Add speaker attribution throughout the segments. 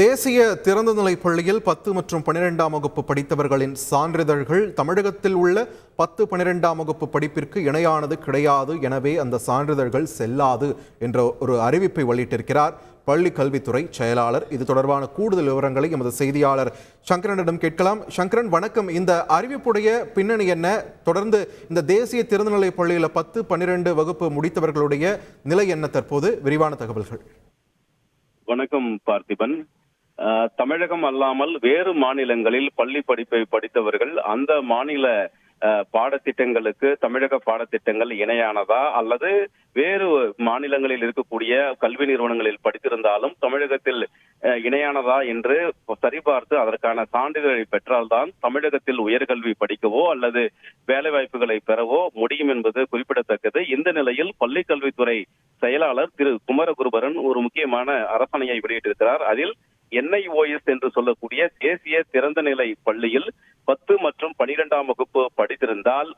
Speaker 1: தேசிய திறந்தநிலை பள்ளியில் பத்து மற்றும் பனிரெண்டாம் வகுப்பு படித்தவர்களின் சான்றிதழ்கள் தமிழகத்தில் உள்ள பத்து பனிரெண்டாம் வகுப்பு படிப்பிற்கு இணையானது கிடையாது. எனவே அந்த சான்றிதழ்கள் செல்லாது என்ற ஒரு அறிவிப்பை வெளியிட்டிருக்கிறார் பள்ளி கல்வித்துறை செயலாளர். இது தொடர்பான கூடுதல் விவரங்களை எமது செய்தியாளர் சங்கரனிடம் கேட்கலாம். சங்கரன் வணக்கம். இந்த அறிவிப்புடைய பின்னணி என்ன? தொடர்ந்து இந்த தேசிய திறந்தநிலை பள்ளியில் பத்து பன்னிரெண்டு வகுப்பு முடித்தவர்களுடைய நிலை என்ன தற்போது? விரிவான தகவல்கள்.
Speaker 2: வணக்கம் பார்த்திபன். தமிழகம் அல்லாமல் வேறு மாநிலங்களில் பள்ளி படிப்பை படித்தவர்கள் அந்த மாநில பாடத்திட்டங்களுக்கு தமிழக பாடத்திட்டங்கள் இணையானதா? அல்லது வேறு மாநிலங்களில் இருக்கக்கூடிய கல்வி நிறுவனங்களில் படித்திருந்தாலும் தமிழகத்தில் இணையானதா என்று சரிபார்த்து அதற்கான சான்றிதழை பெற்றால்தான் தமிழகத்தில் உயர்கல்வி படிக்கவோ அல்லது வேலை வாய்ப்புகளை பெறவோ முடியும் என்பது குறிப்பிடத்தக்கது. இந்த நிலையில் பள்ளிக்கல்வித்துறை செயலாளர் திரு குமரகுருபரன் ஒரு முக்கியமான அரசணையை வெளியிட்டிருக்கிறார். அதில் என்ஐஓஎஸ் என்று சொல்லக்கூடிய தேசிய திறந்த நிலை பள்ளியில் பத்து மற்றும் பனிரெண்டாம் வகுப்பு படித்திருந்தால்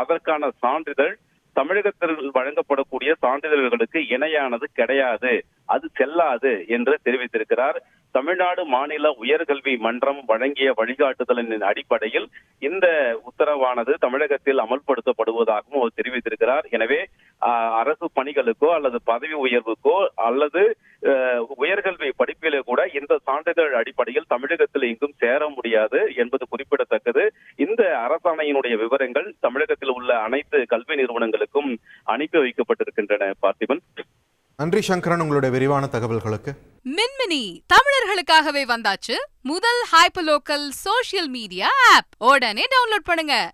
Speaker 2: அதற்கான சான்றிதழ் தமிழகத்தில் வழங்கப்படக்கூடிய சான்றிதழ்களுக்கு இணையானது கிடையாது. அது செல்லாது என்று தெரிவித்திருக்கிறார். தமிழ்நாடு மாநில உயர்கல்வி மன்றம் வழங்கிய வழிகாட்டுதலின் அடிப்படையில் இந்த உத்தரவானது தமிழகத்தில் அமல்படுத்தப்படுவதாகவும் அவர் தெரிவித்திருக்கிறார். எனவே அரசு பணிகளுக்கோ அல்லது பதவி உயர்வுக்கோ அல்லது உயர்கல்வி படிப்பிலே கூட இந்த சான்றிதழ் அடிப்படையில் தமிழகத்தில் எங்கும் சேர முடியாது என்பது குறிப்பிடத்தக்கது. இந்த அரசாணையினுடைய விவரங்கள் தமிழகத்தில் உள்ள அனைத்து கல்வி நிறுவனங்களுக்கும் அனுப்பி வைக்கப்பட்டிருக்கின்றன பார்த்திபன்.
Speaker 1: நன்றி சங்கரன் உங்களுடைய விரிவான தகவல்களுக்கு.
Speaker 3: மின்மினி தமிழர்களுக்காகவே வந்தாச்சு முதல் hyper local social media app உடனே டவுன்லோட் பண்ணுங்க.